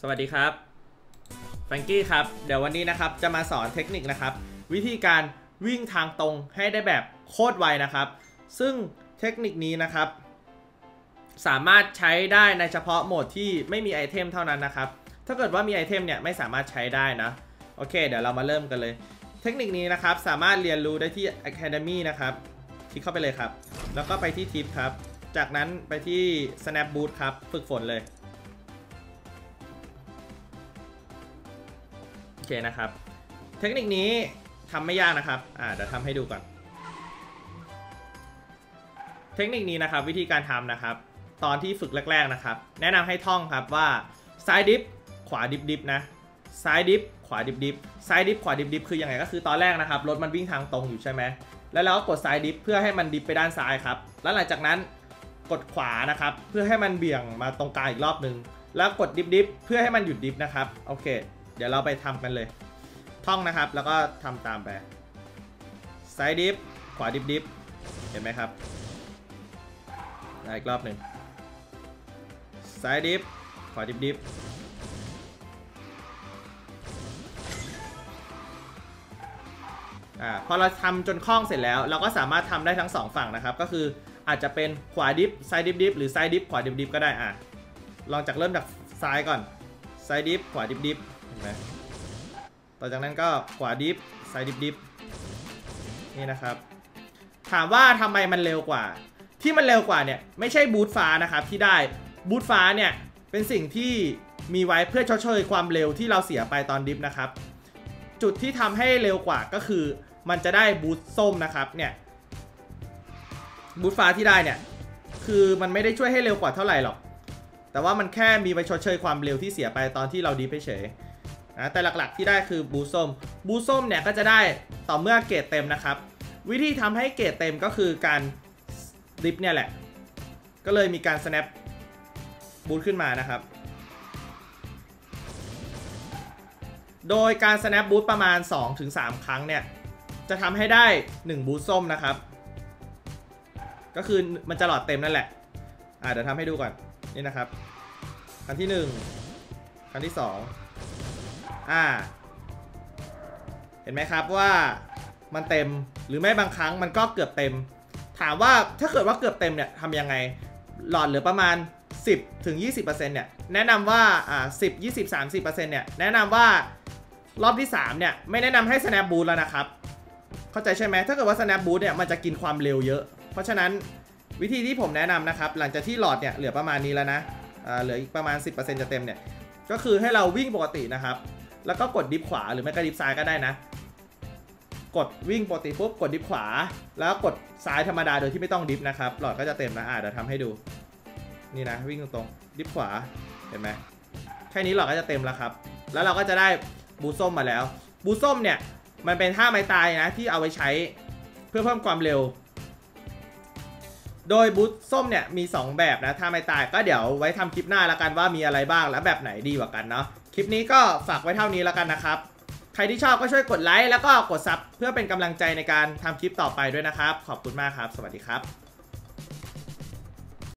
สวัสดีครับแฟรงกี้ครับ เดี๋ยววันนี้นะครับจะมาสอนเทคนิคนะครับ วิธีการวิ่งทางตรงให้ได้แบบโคตรไวนะครับ ซึ่งเทคนิคนี้นะครับ สามารถใช้ได้ในเฉพาะโหมดที่ไม่มีไอเทมเท่านั้นนะครับ ถ้าเกิดว่ามีไอเทมเนี่ยไม่สามารถใช้ได้นะ โอเค เดี๋ยวเรามาเริ่มกันเลย เทคนิคนี้นะครับสามารถเรียนรู้ได้ที่ Academy นะครับ คลิกเข้าไปเลยครับ แล้วก็ไปที่ทิปครับ จากนั้นไปที่ Snap Boot ครับ ฝึกฝนเลย เคนะครับ เทคนิคนี้ทำไม่ยากนะครับ อ่าเดี๋ยวทำให้ดูก่อน เทคนิคนี้นะครับวิธีการทำนะครับ ตอนที่ฝึกแรก ๆนะครับ แนะนำให้ท่องครับว่าซ้ายดิฟขวาดิฟดิฟนะซ้ายดิฟขวาดิฟดิฟซ้ายดิฟขวาดิฟดิฟคือยังไงก็คือตอนแรกนะครับรถมันวิ่งทางตรงอยู่ใช่ไหมแล้วเราก็กดซ้ายดิฟเพื่อให้มันดิฟไปด้านซ้ายครับ แล้วหลังจากนั้นกดขวานะครับ เพื่อให้มันเบี่ยงมาตรงกลางอีกรอบนึง แล้วกดดิฟดิฟเพื่อให้มันหยุดดิฟนะครับ โอเค เดี๋ยวเราไปทำกันเลย ท่องนะครับ แล้วก็ทำตามไปซ้ายดิฟ ขวาดิฟดิฟ เห็นไหมครับอีกรอบหนึ่งซ้ายดิฟ ขวาดิฟดิฟ อ่า พอเราทำจนคล่องเสร็จแล้ว เราก็สามารถทำได้ทั้งสองฝั่งนะครับ ก็คืออาจจะเป็นขวาดิฟซ้ายดิฟดิฟ หรือซ้ายดิฟ ขวาดิฟดิฟ ก็ได้ อะ ลองจากเริ่มจากซ้ายก่อน ซ้ายดิฟ ขวาดิฟดิฟ ห็นไหมต่อจากนั้นก็ขวาดิฟซ้ายดิฟดิฟนี่นะครับ ถามว่าทำไมมันเร็วกว่า ที่มันเร็วกว่าเนี่ยไม่ใช่บูทฟ้านะครับที่ได้บูทฟ้าเนี่ยเป็นสิ่งที่มีไว้เพื่อชดเชยความเร็วที่เราเสียไปตอนดิฟนะครับ จุดที่ทำให้เร็วกว่าก็คือมันจะได้บูทส้มนะครับเนี่ยบูทฟ้าที่ได้เนี่ยคือมันไม่ได้ช่วยให้เร็วกว่าเท่าไหร่หรอก แต่ว่ามันแค่มีไว้ชดเชยความเร็วที่เสียไปตอนที่เราดิฟเฉย นะแต่หลักๆที่ได้คือบูส้มบูส้มเนี่ยก็จะได้ต่อเมื่อเกรดเต็มนะครับ วิธีทำให้เกรดเต็มก็คือการดิฟเนี่ยแหละ ก็เลยมีการ snap บูทขึ้นมานะครับ โดยการ snap boot ประมาณ 2-3 ครั้งเนี่ย จะทำให้ได้ 1 บูทส้มนะครับ ก็คือมันจะหลอดเต็มนั่นแหละอ่าเดี๋ยวทำให้ดูก่อน นี่นะครับ ครั้งที่ 1 ครั้งที่ 2 อ่า เห็นไหมครับว่ามันเต็มหรือไม่บางครั้งมันก็เกือบเต็ม ถามว่าถ้าเกิดว่าเกือบเต็มเนี่ยทำยังไง หลอดเหลือประมาณ 10ถึง20%เนี่ยแนะนำว่าอ่า10 20 30%เนี่ยแนะนำว่ารอบที่3เนี่ยไม่แนะนำให้ snap boot แล้วนะครับ เข้าใจใช่ไหมถ้าเกิดว่า snap boot เนี่ยมันจะกินความเร็วเยอะ เพราะฉะนั้นวิธีที่ผมแนะนำนะครับ หลังจากที่หลอดเนี่ยเหลือประมาณนี้แล้วนะอ่าเหลืออีกประมาณ 10%จะเต็มเนี่ยก็คือให้เราวิ่งปกตินะครับ แล้วก็กดดิฟขวาหรือไม่ก็ดิฟซ้ายก็ได้นะ กดวิ่งปกติปุ๊บกดดิฟขวา แล้วกดซ้ายธรรมดาโดยที่ไม่ต้องดิฟนะครับ หลอดก็จะเต็มนะอ่าเดี๋ยวทำให้ดู นี่นะ วิ่งตรงๆดิฟขวาเห็นไหมแค่นี้หลอดก็จะเต็มแล้วครับ แล้วเราก็จะได้บูส้มมาแล้ว บูส้มเนี่ยมันเป็นท่าไม้ตายนะที่เอาไว้ใช้เพื่อเพิ่มความเร็ว โดยบูทส้มเนี่ยมี 2 แบบนะ ถ้าไม่ตายก็เดี๋ยวไว้ทำคลิปหน้าแล้วกันว่ามีอะไรบ้างและแบบไหนดีกว่ากันเนาะ คลิปนี้ก็ฝากไว้เท่านี้แล้วกันนะครับ ใครที่ชอบก็ช่วยกดไลค์แล้วก็กดซับเพื่อเป็นกำลังใจในการทำคลิปต่อไปด้วยนะครับ ขอบคุณมากครับ สวัสดีครับ